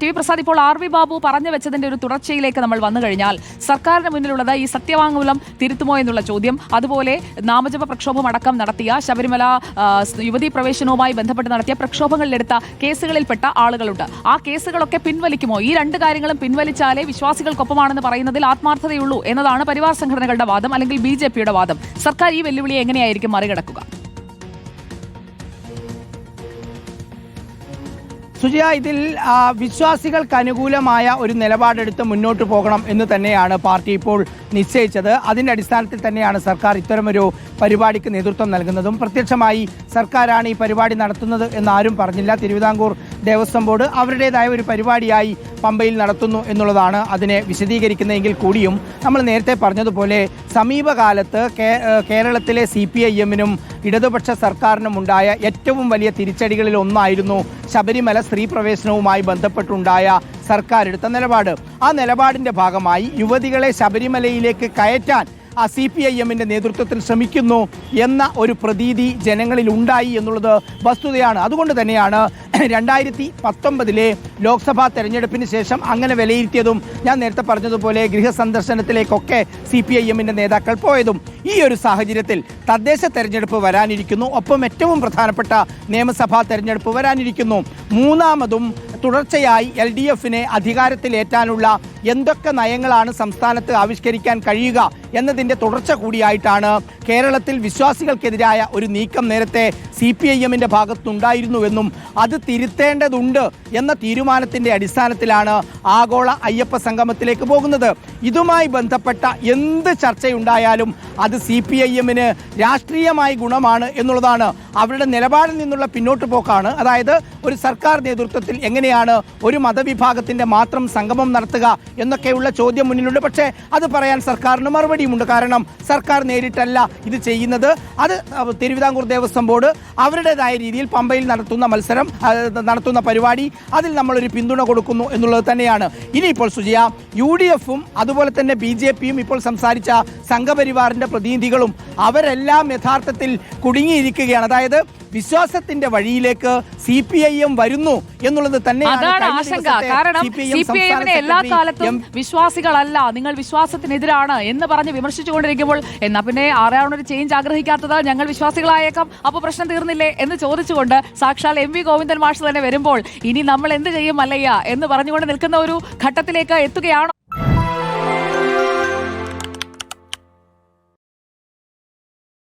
T V Prasad ഇപ്പോൾ R V Babu പറഞ്ഞു വെച്ചതിന്റെ ഒരു തുടർച്ചയിലേക്ക് നമ്മൾ വന്നു കഴിഞ്ഞാൽ സർക്കാരിന് മുന്നിലുള്ളത് ഈ സത്യവാങ്മൂലം തിരുത്തുമോ എന്നുള്ള ചോദ്യം. അതുപോലെ നാമജപ പ്രക്ഷോഭം അടക്കം നടത്തിയ ശബരിമല യുവതി പ്രവേശനവുമായി ബന്ധപ്പെട്ട് നടത്തിയ പ്രക്ഷോഭങ്ങളിലെടുത്ത കേസുകളിൽപ്പെട്ട ആളുകളുണ്ട്. ആ കേസുകളൊക്കെ പിൻവലിക്കുമോ? ഈ രണ്ട് കാര്യങ്ങളും പിൻവലിച്ചാലേ വിശ്വാസികൾക്കൊപ്പമാണെന്ന് പറയുന്നതിൽ ആത്മാർത്ഥതയുള്ളൂ എന്നതാണ് പരിവാർ സംഘടനകളുടെ വാദം അല്ലെങ്കിൽ ബി വാദം. സർക്കാർ ഈ വെല്ലുവിളിയെ എങ്ങനെയായിരിക്കും മറികടക്കുക? സുജയ ഇതിൽ വിശ്വാസികൾക്ക് അനുകൂലമായ ഒരു നിലപാടെടുത്ത് മുന്നോട്ട് പോകണം എന്ന് തന്നെയാണ് പാർട്ടി ഇപ്പോൾ നിശ്ചയിച്ചത്. അതിന്റെ അടിസ്ഥാനത്തിൽ തന്നെയാണ് സർക്കാർ ഇത്തരമൊരു പരിപാടിക്ക് നേതൃത്വം നൽകുന്നതും. പ്രത്യക്ഷമായി സർക്കാരാണ് ഈ പരിപാടി നടത്തുന്നത് എന്ന് ആരും പറഞ്ഞില്ല. തിരുവിതാംകൂർ ദേവസ്വം ബോർഡ് അവരുടേതായ ഒരു പരിപാടിയായി പമ്പയിൽ നടത്തുന്നു എന്നുള്ളതാണ് അതിനെ വിശദീകരിക്കുന്നതെങ്കിൽ കൂടിയും നമ്മൾ നേരത്തെ പറഞ്ഞതുപോലെ സമീപകാലത്ത് കേരളത്തിലെ സി പി ഐ എമ്മിനും ഇടതുപക്ഷ സർക്കാരിനും ഉണ്ടായ ഏറ്റവും വലിയ തിരിച്ചടികളിൽ ഒന്നായിരുന്നു ശബരിമല സ്ത്രീ പ്രവേശനവുമായി ബന്ധപ്പെട്ടുണ്ടായ സർക്കാർ എടുത്ത നിലപാട്. ആ നിലപാടിന്റെ ഭാഗമായി യുവതികളെ ശബരിമലയിലേക്ക് കയറ്റാൻ ആ സി പി ഐ എമ്മിന്റെ നേതൃത്വത്തിൽ ശ്രമിക്കുന്നു എന്ന ഒരു പ്രതീതി ജനങ്ങളിൽ ഉണ്ടായി എന്നുള്ളത് വസ്തുതയാണ്. അതുകൊണ്ട് തന്നെയാണ് രണ്ടായിരത്തി പത്തൊമ്പതിലെ ലോക്സഭാ തെരഞ്ഞെടുപ്പിന് ശേഷം അങ്ങനെ വിലയിരുത്തിയതും ഞാൻ നേരത്തെ പറഞ്ഞതുപോലെ ഗൃഹസന്ദർശനത്തിലേക്കൊക്കെ സി പി ഐ എമ്മിന്റെ നേതാക്കൾ പോയതും ഈ ഒരു സാഹചര്യത്തിൽ തദ്ദേശ തെരഞ്ഞെടുപ്പ് വരാനിരിക്കുന്നു. ഒപ്പം ഏറ്റവും പ്രധാനപ്പെട്ട നിയമസഭാ തെരഞ്ഞെടുപ്പ് വരാനിരിക്കുന്നു. മൂന്നാമതും തുടർച്ചയായി എൽ ഡി എഫിനെ അധികാരത്തിലേറ്റാനുള്ള എന്തൊക്കെ നയങ്ങളാണ് സംസ്ഥാനത്ത് ആവിഷ്കരിക്കാൻ കഴിയുക എന്നതിന്റെ തുടർച്ച കൂടിയായിട്ടാണ് കേരളത്തിൽ വിശ്വാസികൾക്കെതിരായ ഒരു നീക്കം നേരത്തെ സി പി ഐ എമ്മിന്റെ ഭാഗത്തുണ്ടായിരുന്നുവെന്നും അത് തിരുത്തേണ്ടതുണ്ട് എന്ന തീരുമാനത്തിന്റെ അടിസ്ഥാനത്തിലാണ് ആഗോള അയ്യപ്പ സംഗമത്തിലേക്ക് പോകുന്നത്. ഇതുമായി ബന്ധപ്പെട്ട എന്ത് ചർച്ചയുണ്ടായാലും അത് സി പി ഐ എമ്മിന് രാഷ്ട്രീയമായി ഗുണമാണ് എന്നുള്ളതാണ് അവരുടെ നിലപാടിൽ നിന്നുള്ള പിന്നോട്ട് പോക്കാണ്. അതായത് ഒരു സർക്കാർ നേതൃത്വത്തിൽ എങ്ങനെയാണ് ഒരു മതവിഭാഗത്തിന്റെ മാത്രം സംഗമം നടത്തുക എന്നൊക്കെയുള്ള ചോദ്യം മുന്നിലുണ്ട് പക്ഷേ അത് പറയാൻ സർക്കാരിന് മറുപടിയുമുണ്ട്. കാരണം സർക്കാർ നേരിട്ടല്ല ഇത് ചെയ്യുന്നത്. അത് തിരുവിതാംകൂർ ദേവസ്വം ബോർഡ് അവരുടേതായ രീതിയിൽ പമ്പയിൽ നടത്തുന്ന മത്സരം നടത്തുന്ന പരിപാടി അതിൽ നമ്മളൊരു പിന്തുണ കൊടുക്കുന്നു എന്നുള്ളത് തന്നെയാണ്. ഇനിയിപ്പോൾ സുജിയ യു ഡി എഫും അതുപോലെ തന്നെ ബി ജെ പിയും ഇപ്പോൾ സംസാരിച്ച സംഘപരിവാറിന്റെ പ്രതിനിധികളും അവരെല്ലാം യഥാർത്ഥത്തിൽ കുടുങ്ങിയിരിക്കുകയാണ്. അതായത് വിശ്വാസത്തിന്റെ വഴിയിലേക്ക് സി പി ഐ എം വരുന്നു എന്നുള്ളത് തന്നെയാണ് എല്ലാ കാലത്തും എം. വിശ്വാസികളല്ല നിങ്ങൾ വിശ്വാസത്തിനെതിരാണ് എന്ന് പറഞ്ഞ് വിമർശിച്ചുകൊണ്ടിരിക്കുമ്പോൾ എന്നാ പിന്നെ ആരാണ് ഒരു ചേഞ്ച് ആഗ്രഹിക്കാത്തത് ഞങ്ങൾ വിശ്വാസികളായേക്കാം അപ്പോൾ പ്രശ്നം തീർന്നില്ലേ എന്ന് ചോദിച്ചുകൊണ്ട് സാക്ഷാൽ എം വി ഗോവിന്ദൻ മാഷ് തന്നെ വരുമ്പോൾ ഇനി നമ്മൾ എന്ത് ചെയ്യും അല്ലയ്യ എന്ന് പറഞ്ഞുകൊണ്ട് നിൽക്കുന്ന ഒരു ഘട്ടത്തിലേക്ക് എത്തുകയാണോ